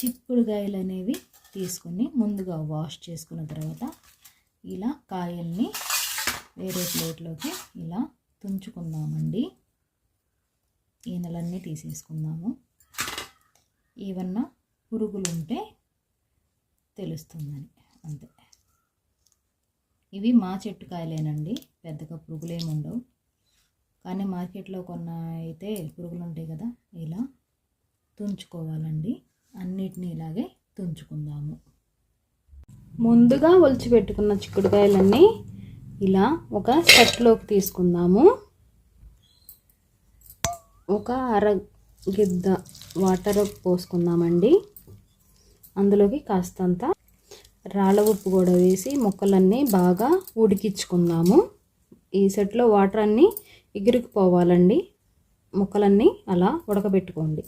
చిక్కుడుగాయలు అనేవి తీసుకుని ముందుగా వాష్ చేసుకున్న తర్వాత ఇలా కాయల్ని వేరే ప్లేట్లోకి ఇలా తుంచుకుందామండి. ఈనెలన్నీ తీసేసుకుందాము. ఏమన్నా పురుగులు ఉంటే తెలుస్తుందని అంతే. ఇవి మా చెట్టు కాయలేనండి పెద్దగా పురుగులేమి ఉండవు. కానీ మార్కెట్లో కొన్న అయితే పురుగులు ఉంటాయి కదా ఇలా తుంచుకోవాలండి. అన్నిటినీ ఇలాగే తుంచుకుందాము. ముందుగా ఒలిచిపెట్టుకున్న చిక్కుడుకాయలన్నీ ఇలా ఒక సెట్లోకి తీసుకుందాము. ఒక అర గిద్ద వాటర్ పోసుకుందామండి. అందులోకి కాస్తంత రాళ్ళ ఉప్పు కూడా వేసి ముక్కలన్నీ బాగా ఉడికించుకుందాము. ఈ సెట్లో వాటర్ అన్నీ ఎగిరికిపోవాలండి ముక్కలన్నీ అలా ఉడకబెట్టుకోండి.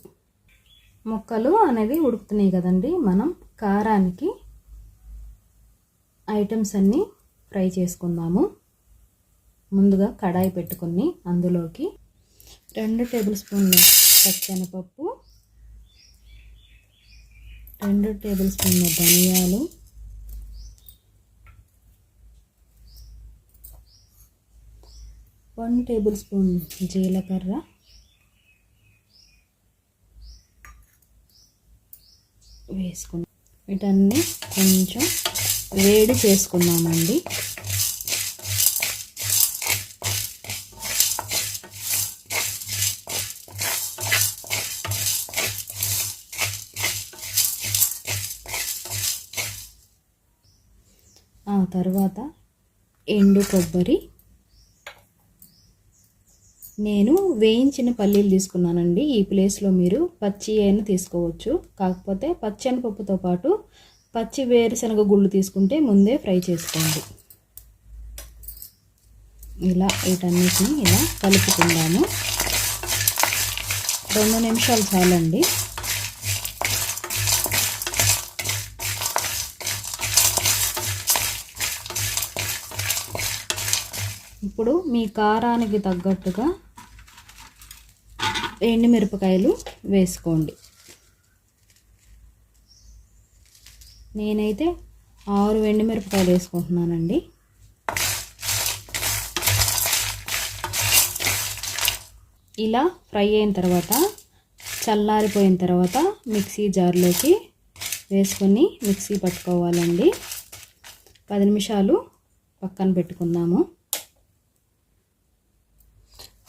ముక్కలు అనేవి ఉడుకుతున్నాయి కదండి. మనం కారానికి ఐటమ్స్ అన్నీ ఫ్రై చేసుకుందాము. ముందుగా కడాయి పెట్టుకుని అందులోకి రెండు టేబుల్ స్పూన్లు పచ్చెనపప్పు రెండు టేబుల్ స్పూన్ల ధనియాలు వన్ టేబుల్ స్పూన్ జీలకర్ర వేసుకున్నాం. వీటన్ని కొంచెం వేడి చేసుకుందామండి. ఆ తర్వాత ఎండు కొబ్బరి నేను వేయించిన పల్లీలు తీసుకున్నానండి. ఈ ప్లేస్లో మీరు పచ్చి అయినా తీసుకోవచ్చు. కాకపోతే పచ్చనిపప్పుతో పాటు పచ్చి వేరుశనగ గుళ్ళు తీసుకుంటే ముందే ఫ్రై చేసుకోండి. ఇలా వీటన్నిటిని ఇలా కలుపుకుందాము. రెండు నిమిషాలు చాలండి. ఇప్పుడు మీ కారానికి తగ్గట్టుగా ఎండుమిరపకాయలు వేసుకోండి. నేనైతే ఆరు ఎండుమిరపకాయలు వేసుకుంటున్నానండి. ఇలా ఫ్రై అయిన తర్వాత చల్లారిపోయిన తర్వాత మిక్సీ జార్లోకి వేసుకొని మిక్సీ పట్టుకోవాలండి. పది నిమిషాలు పక్కన పెట్టుకుందాము.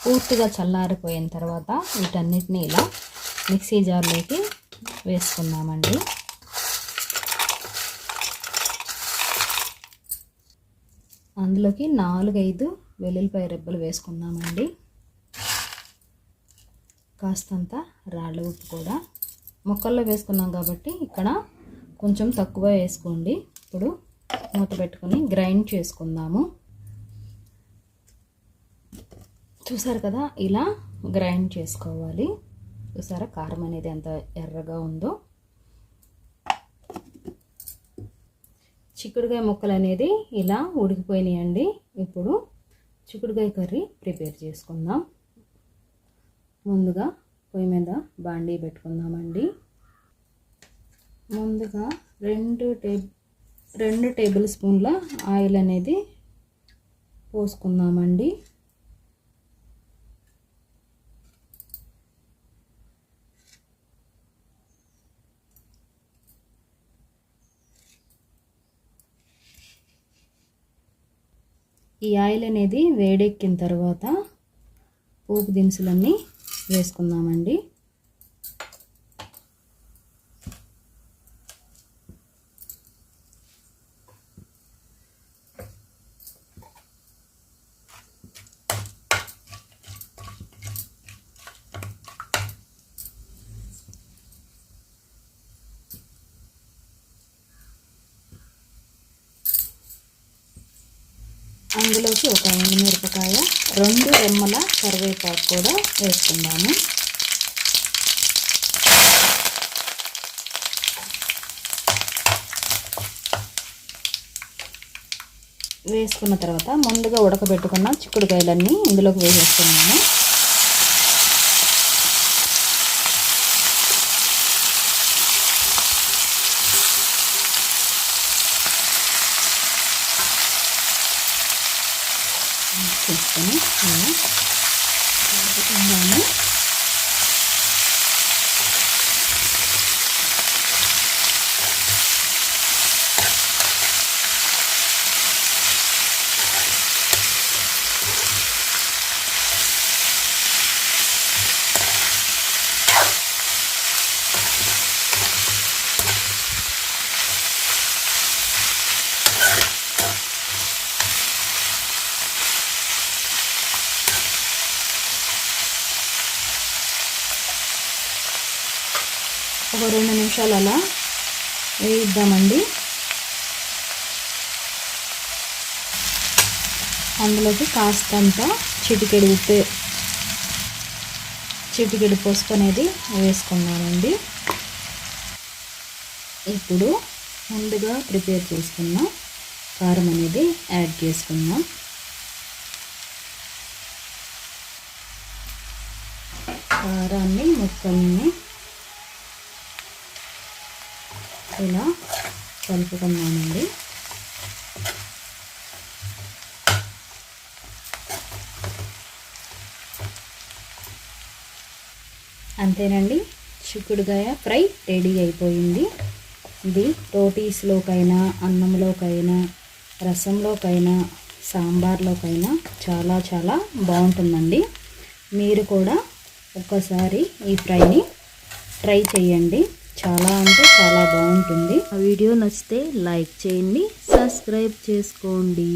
పూర్తిగా చల్లారిపోయిన తర్వాత వీటన్నిటిని ఇలా మిక్సీ జార్లోకి వేసుకుందామండి. అందులోకి నాలుగైదు వెల్లుల్లిపాయ రెబ్బలు వేసుకుందామండి. కాస్తంత రాళ్ళ ఉప్పు కూడా. ముక్కల్లో వేసుకున్నాం కాబట్టి ఇక్కడ కొంచెం తక్కువ వేసుకోండి. ఇప్పుడు మూత పెట్టుకొని గ్రైండ్ చేసుకుందాము. చూసారు కదా ఇలా గ్రైండ్ చేసుకోవాలి. చూసారా కారం అనేది ఎంత ఎర్రగా ఉందో. చిక్కుడుకాయ ముక్కలు అనేది ఇలా ఉడికిపోయినాయండి. ఇప్పుడు చిక్కుడుకాయ కర్రీ ప్రిపేర్ చేసుకుందాం. ముందుగా పొయ్యి మీద బాండీ పెట్టుకుందామండి. ముందుగా రెండు టే రెండు టేబుల్ స్పూన్ల ఆయిల్ అనేది పోసుకుందామండి. ఈ ఆయిల్ అనేది వేడెక్కిన తర్వాత పోపు దినుసులన్నీ వేసుకుందామండి. అందులోకి ఒక ఎండుమిరపకాయ రెండు రెమ్మల కరివేపాకు కూడా వేసుకుందాము. వేసుకున్న తర్వాత ముందుగా ఉడకబెట్టుకున్న చిక్కుడుకాయలన్నీ ఇందులోకి వేసేస్తున్నాము. చేసుకొని ఇలా కలుపుకుందాము ఒక రెండు నిమిషాలు అలా వేయిద్దామండి. అందులోకి కాస్తంత చిటికెడు ఉప్పు చిటికెడు పసుపు అనేది వేసుకున్నానండి. ఇప్పుడు ముందుగా ప్రిపేర్ చేసుకున్న కారం అనేది యాడ్ చేసుకుందాం. కారాన్ని ముక్కల్ని ఇలా కలుపుకున్నానండి. అంతేనండి చిక్కుడుగాయ ఫ్రై రెడీ అయిపోయింది. ఇది రోటీస్లోకైనా అన్నంలోకైనా రసంలోకైనా సాంబార్లోకైనా చాలా చాలా బాగుంటుందండి. మీరు కూడా ఒక్కసారి ఈ ఫ్రైని ట్రై చేయండి. చాలా అంటే చాలా బాగుంటుంది. ఆ వీడియో నచ్చితే లైక్ చేయండి సబ్స్క్రైబ్ చేసుకోండి.